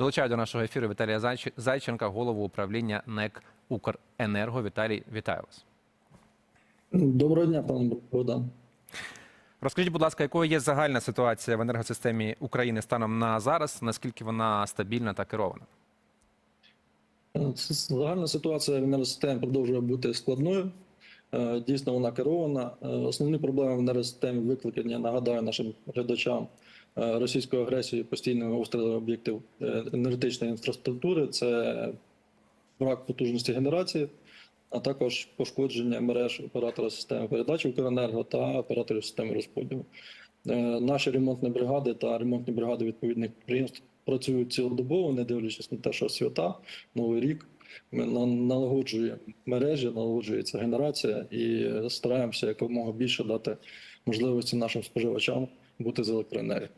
Долучаю до нашого ефіру Віталія Зайченка, голову управління НЕК Укренерго. Віталій, вітаю вас. Доброго дня, пане Богдан. Розкажіть, будь ласка, якою є загальна ситуація в енергосистемі України станом на зараз? Наскільки вона стабільна та керована? Е, Загальна ситуація в енергосистемі продовжує бути складною. Е, Дійсно, вона керована. Е, Основні проблеми в енергосистемі викликані, нагадаю нашим глядачам, е, російською агресією, постійними об'єктів е, енергетичної інфраструктури. Це брак потужності генерації, а також пошкодження мереж оператора системи передачі Укренерго та операторів системи розподілу. Е, Наші ремонтні бригади та ремонтні бригади відповідних підприємств працюють цілодобово, не дивлячись на те, що свята, новий рік. Ми на- налагоджуємо мережі, налагоджується генерація і стараємося якомога більше дати можливості нашим споживачам бути з електроенергією.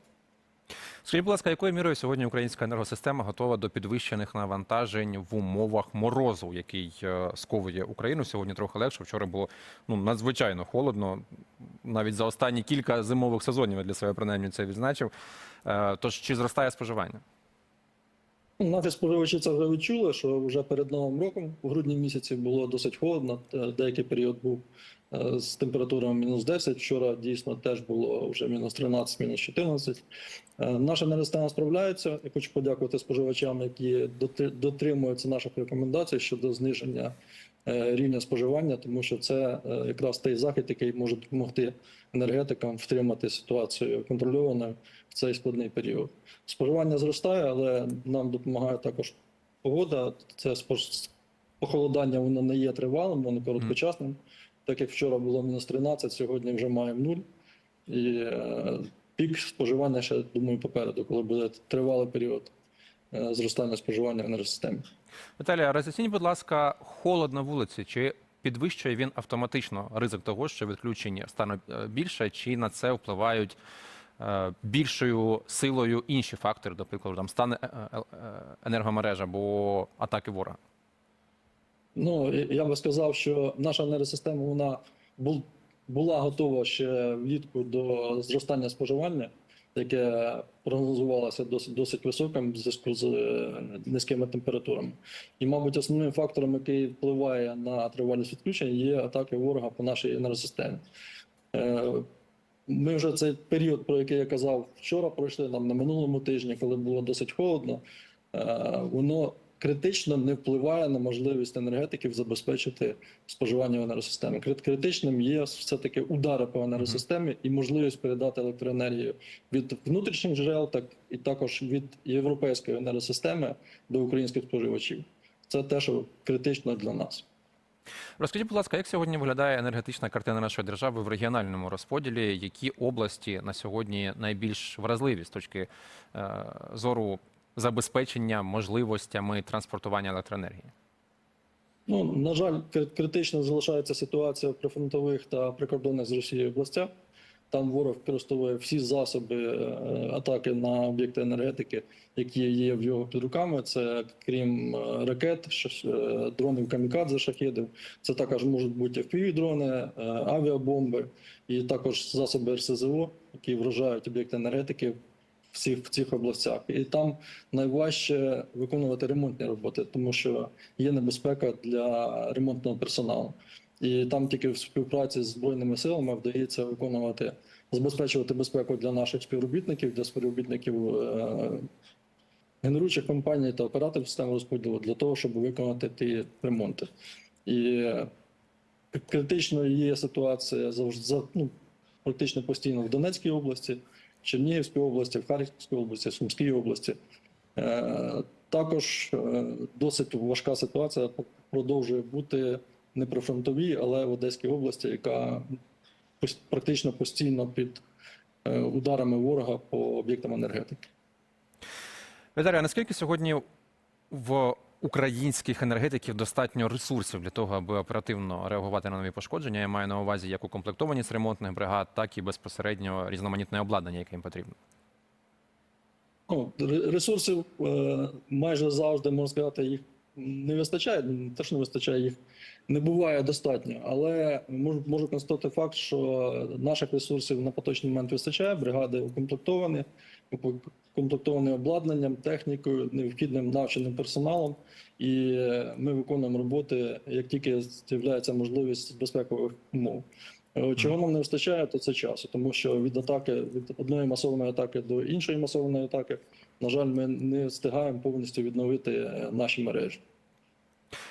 Скажіть, будь ласка, якою мірою сьогодні українська енергосистема готова до підвищених навантажень в умовах морозу, який е, сковує Україну? Сьогодні трохи легше. Вчора було ну надзвичайно холодно. Навіть за останні кілька зимових сезонів я для себе принаймні це відзначив. Е, Тож чи зростає споживання? Наші споживачі це вже відчули, що вже перед новим роком, у грудні місяці, було досить холодно. Е, Деякий період був е, з температурами мінус 10. Вчора дійсно теж було вже мінус 13, мінус 14. Е, Наша енергосистема справляється. Я хочу подякувати споживачам, які дотри- дотримуються наших рекомендацій щодо зниження рівня споживання, тому що це е, якраз той захід, який може допомогти енергетикам втримати ситуацію контрольованою в цей складний період. Споживання зростає, але нам допомагає також погода. Це похолодання воно не є тривалим, воно короткочасним. Так як вчора було мінус 13, сьогодні вже маємо нуль. І е, пік споживання ще думаю попереду, коли буде тривалий період е, зростання споживання в енергосистемі. Віталія, роз'ясніть, будь ласка, холод на вулиці. Чи підвищує він автоматично ризик того, що відключення стане е, більше, чи на це впливають е, більшою силою інші фактори, до прикладу, там стане е, е, е, енергомережа або атаки ворога? Ну, я би сказав, що наша енергосистема вона була готова ще влітку до зростання споживання, яке прогнозувалося досить, досить високим в зв'язку з е, низькими температурами. І, мабуть, основним фактором, який впливає на тривалість відключень, є атаки ворога по нашій енергосистемі. Е, Ми вже цей період, про який я казав вчора, пройшли нам на минулому тижні, коли було досить холодно. Е, Воно критично не впливає на можливість енергетиків забезпечити споживання в енергосистемі. Крит- Критичним є все-таки удари по енергосистемі і можливість передати електроенергію від внутрішніх джерел, так і також від європейської енергосистеми до українських споживачів. Це те, що критично для нас. Розкажіть, будь ласка, як сьогодні виглядає енергетична картина нашої держави в регіональному розподілі? Які області на сьогодні найбільш вразливі з точки е, зору забезпечення можливостями транспортування електроенергії? Ну, на жаль, критично залишається ситуація в прифронтових та прикордонних з Росією областях. Там ворог використовує всі засоби е, атаки на об'єкти енергетики, які є в його під руками. Це крім е, ракет, е, дронів камікадзе, шахедів. Це також можуть бути FPV-дрони, е, авіабомби і також засоби РСЗО, які вражають об'єкти енергетики всіх в цих областях. І там найважче виконувати ремонтні роботи, тому що є небезпека для ремонтного персоналу. І там тільки в співпраці з збройними силами вдається виконувати, забезпечувати безпеку для наших співробітників, для співробітників е, генеруючих компаній та операторів системи розподілу для того, щоб виконати ті ремонти. І критичною є ситуація завжди ну, практично постійно в Донецькій області, Чернігівській області, в Харківській області, в Сумській області. Е, Також е, досить важка ситуація продовжує бути не при фронтовій, але в Одеській області, яка практично постійно під е, ударами ворога по об'єктам енергетики. Віталій, а наскільки сьогодні в українських енергетиків достатньо ресурсів для того, аби оперативно реагувати на нові пошкодження? Я маю на увазі як укомплектованість ремонтних бригад, так і безпосередньо різноманітне обладнання, яке їм потрібно. Ну, ресурсів е, майже завжди можна сказати, їх не вистачає. Не те, що не вистачає, їх не буває достатньо. Але можу, можу констатувати факт, що наших ресурсів на поточний момент вистачає. Бригади укомплектовані, укомплектований обладнанням, технікою, необхідним навченим персоналом, і ми виконуємо роботи, як тільки з'являється можливість безпекових умов. Е, Чого нам не вистачає, то це часу, тому що від атаки від одної масованої атаки до іншої масованої атаки, на жаль, ми не встигаємо повністю відновити е, наші мережі.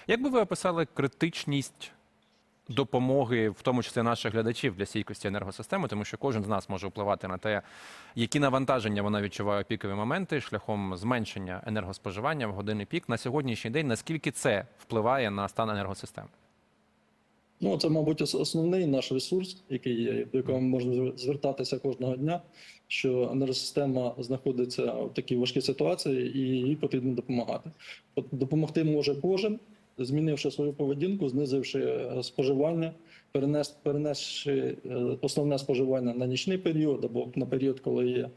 Як би ви описали критичність допомоги, в тому числі наших глядачів для стійкості енергосистеми, тому що кожен з нас може впливати на те, які навантаження вона відчуває у пікові моменти шляхом зменшення енергоспоживання в години пік на сьогоднішній день. Наскільки це впливає на стан енергосистеми? Ну, це, мабуть, основний наш ресурс, який є, до якого можемо звертатися кожного дня, що енергосистема знаходиться в такій важкій ситуації, і їй потрібно допомагати. Допомогти може кожен, змінивши свою поведінку, знизивши е, споживання, перенес, перенесши е, основне споживання на нічний період або на період, коли є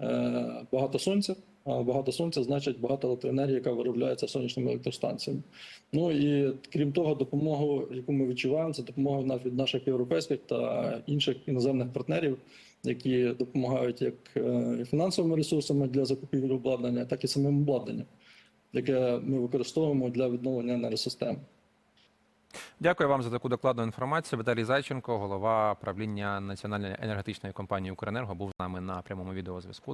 е, багато сонця. Багато сонця значить багато електроенергії, яка виробляється сонячними електростанціями. Ну і крім того, допомогу, яку ми відчуваємо, це допомога від наших європейських та інших іноземних партнерів, які допомагають як е, фінансовими ресурсами для закупівлі обладнання, так і самим обладнанням, яке ми використовуємо для відновлення енергосистеми. Дякую вам за таку докладну інформацію. Віталій Зайченко, голова правління Національної енергетичної компанії Укренерго, був з нами на прямому відеозв'язку.